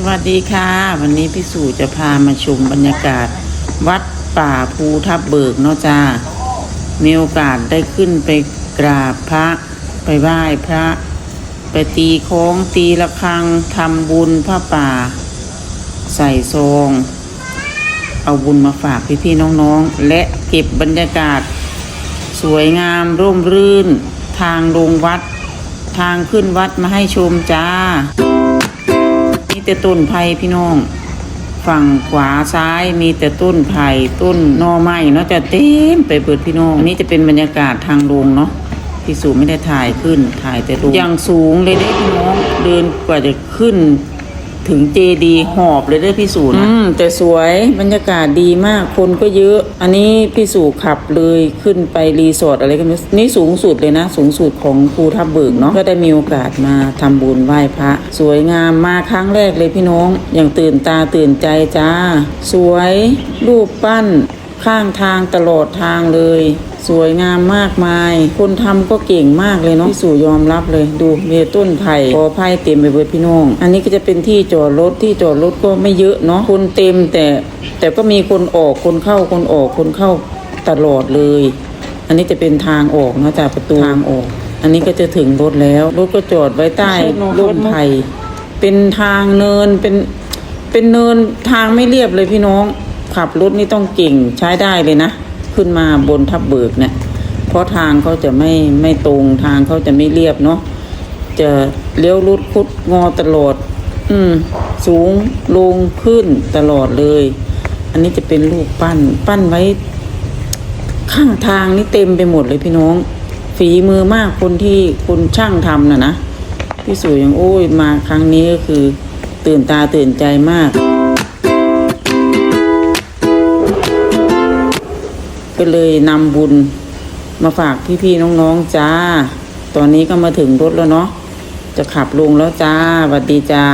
สวัสดีค่ะ วันนี้พี่สู่จะพามาชมบรรยากาศ วัดป่าภูทับเบิกเนาะจ้ามีโอกาสได้ขึ้นไปกราบพระไปไหว้พระ ไปตีโค้งตีละครังทำบุญผ้าป่า ใส่ซอง เอาบุญมาฝากพี่ๆน้องๆ และเก็บบรรยากาศ สวยงามร่มรื่น ทางลงวัด ทางขึ้นวัดมาให้ชมจ้า แต่ต้นไผ่พี่น้อง ฝั่งขวาซ้ายมีแต่ต้นไผ่ต้นนอไม้เนาะจะเต็มไปเปิดพี่น้องอันนี้จะเป็นบรรยากาศทางลงเนาะพี่สูไม่ได้ถ่ายขึ้นถ่ายแต่ลงอย่างสูงเลยได้พี่น้องเดินกว่าจะขึ้น ถึงเจดีหอบเลยได้พี่สูนะอืมแต่สวยบรรยากาศดีมากคนก็เยอะ อันนี้พี่สูขับเลยขึ้นไปรีสอร์ทอะไรกันนี่สูงสุดเลยนะ สูงสุดของภูทับเบิกเนาะก็ได้มีโอกาสมาทำบุญไหว้พระ สวยงามมาครั้งแรกเลยพี่น้อง อย่างตื่นตาตื่นใจจ้า สวยรูปปั้น ข้างทางตลอดทางเลย สวยงามมากมาย คนทำก็เก่งมากเลยเนาะพี่สู่ยอมรับเลย ดูมีต้นไผ่กอไผ่เต็มไปหมดพี่น้อง อันนี้ก็จะเป็นที่จอดรถที่จอดรถก็ไม่เยอะเนาะคนเต็มแต่แต่ก็มีคนออกคนเข้าคนออกคนเข้าตลอดเลย อันนี้จะเป็นทางออกนะจากประตูทางออก อันนี้ก็จะถึงรถแล้วรถก็จอดไว้ใต้ร่มไผ่เป็นทางเนินเป็นเป็นเนินทางไม่เรียบเลยพี่น้อง ขับรถนี่ต้องเก่งใช้ได้เลยนะ ขึ้นมาบนทับเบิกเนี่ยเพราะทางเขาจะไม่ไม่ตรงทางเขาจะไม่เรียบเนาะจะเลี้ยวรุดคุดงอตลอด อืม สูงลงขึ้นตลอดเลย อันนี้จะเป็นลูกปั้น ปั้นไว้ ข้างทางนี่เต็มไปหมดเลยพี่น้อง ฝีมือมากคนที่คนช่างทำน่ะนะพี่สุยยังโอ้ยมาครั้งนี้ก็คือ ตื่นตาตื่นใจมาก ก็เลยนำบุญมาฝากพี่ๆน้องๆจ้า ตอนนี้ก็มาถึงรถแล้วเนาะจะขับลงแล้วจ้าสวัสดีจ้า